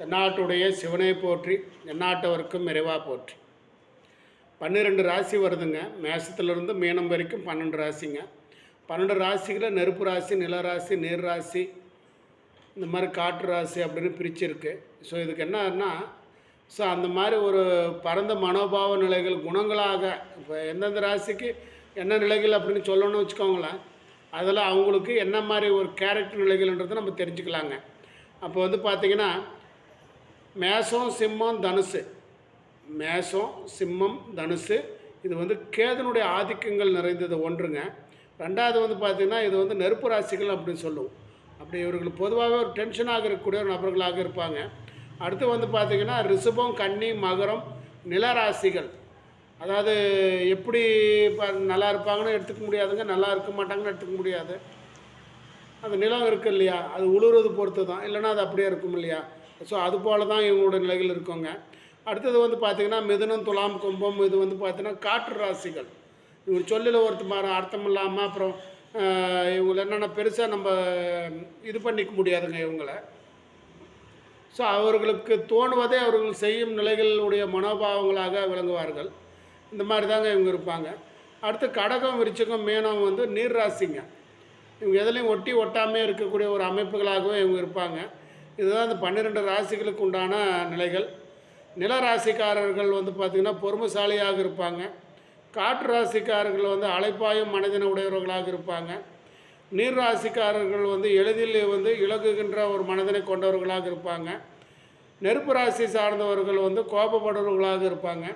தென்னாட்டுடைய சிவனை போற்றி எந்நாட்டவருக்கும் நிறைவா போற்றி. பன்னிரெண்டு ராசி வருதுங்க. மேஷத்துலேருந்து மீனம் வரைக்கும் பன்னெண்டு ராசிங்க. பன்னெண்டு ராசிகளில் நெருப்பு ராசி நிலராசி நீர் ராசி இந்த மாதிரி காற்று ராசி அப்படின்னு பிரிச்சிருக்கு. ஸோ இதுக்கு என்னன்னா ஸோ அந்த மாதிரி ஒரு பரந்த மனோபாவ நிலைகள் குணங்களாக இப்போ எந்தெந்த ராசிக்கு என்ன நிலைகள் அப்படின்னு சொல்லணும்னு வச்சுக்கோங்களேன் அதில் அவங்களுக்கு என்ன மாதிரி ஒரு கேரக்டர் நிலைகள்ன்றதை நம்ம தெரிஞ்சுக்கலாங்க. அப்போ வந்து பார்த்திங்கன்னா மேஷம் சிம்மம் தனுசு. மேஷம் சிம்மம் தனுசு. இது வந்து கேதனுடைய ஆதிக்கங்கள் நிறைந்தது ஒன்றுங்க. ரெண்டாவது வந்து பார்த்திங்கன்னா இது வந்து நெருப்பு ராசிகள் அப்படின்னு சொல்லுவோம். அப்படி இவர்கள் பொதுவாகவே ஒரு டென்ஷனாக இருக்கக்கூடிய ஒரு நபர்களாக இருப்பாங்க. அடுத்து வந்து பார்த்திங்கன்னா ரிஷபம் கன்னி மகரம் நிலராசிகள். அதாவது எப்படி இப்போ நல்லா இருப்பாங்கன்னு எடுத்துக்க முடியாதுங்க நல்லா இருக்க மாட்டாங்கன்னு எடுத்துக்க முடியாது. அந்த நிலம் இருக்குது இல்லையா? அது உழுவுறது பொறுத்து தான் இல்லைன்னா அது அப்படியே இருக்கும் இல்லையா? ஸோ அது போல தான் இவங்களோட நிலைகள் இருக்குங்க. அடுத்தது வந்து பார்த்திங்கன்னா மிதுனம் துலாம் கும்பம் இது வந்து பார்த்திங்கன்னா காற்று ராசிகள். இவர் சொல்லில் ஒருத்த மாதிரி அர்த்தம் இல்லாமல் அப்புறம் இவங்களை என்னென்ன பெருசாக நம்ம இது பண்ணிக்க முடியாதுங்க இவங்கள. ஸோ அவர்களுக்கு தோணுவதை அவர்கள் செய்யும் நிலைகளுடைய மனோபாவங்களாக விளங்குவார்கள். இந்த மாதிரி தாங்க இவங்க இருப்பாங்க. அடுத்து கடகம் விரிச்சகம் மீனம் வந்து நீர் ராசிங்க இவங்க எதுலேயும் ஒட்டி ஒட்டாமே இருக்கக்கூடிய ஒரு அமைப்புகளாகவும் இவங்க இருப்பாங்க. இதுதான் இந்த பன்னிரெண்டு ராசிகளுக்கு உண்டான நிலைகள். நில ராசிக்காரர்கள் வந்து பார்த்திங்கன்னா பொறுமைசாலியாக இருப்பாங்க. காற்று ராசிக்காரர்கள் வந்து அலைப்பாயும் மனதின உடையவர்களாக இருப்பாங்க. நீர் ராசிக்காரர்கள் வந்து எளிதில் வந்து இலகுகின்ற ஒரு மனதினை கொண்டவர்களாக இருப்பாங்க. நெருப்பு ராசி சார்ந்தவர்கள் வந்து கோபப்படுறவர்களாக இருப்பாங்க.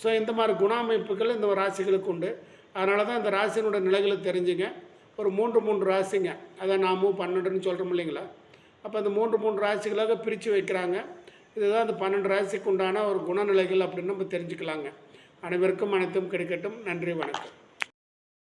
ஸோ இந்த மாதிரி குண அமைப்புகள் இந்த ராசிகளுக்கு உண்டு. அதனால தான் இந்த ராசியினுடைய நிலைகளை தெரிஞ்சுங்க. ஒரு மூன்று மூன்று ராசிங்க. அதை நாமும் பன்னெண்டுன்னு சொல்கிறோம் இல்லைங்களா? அப்போ அந்த மூன்று மூன்று ராசிகளாக பிரித்து வைக்கிறாங்க. இதுதான் அந்த பன்னெண்டு ராசிக்கு உண்டான ஒரு குணநிலைகள் அப்படின்னு நம்ம தெரிஞ்சுக்கலாங்க. அனைவருக்கும் அனைத்தும் கிடைக்கட்டும். நன்றி வணக்கம்.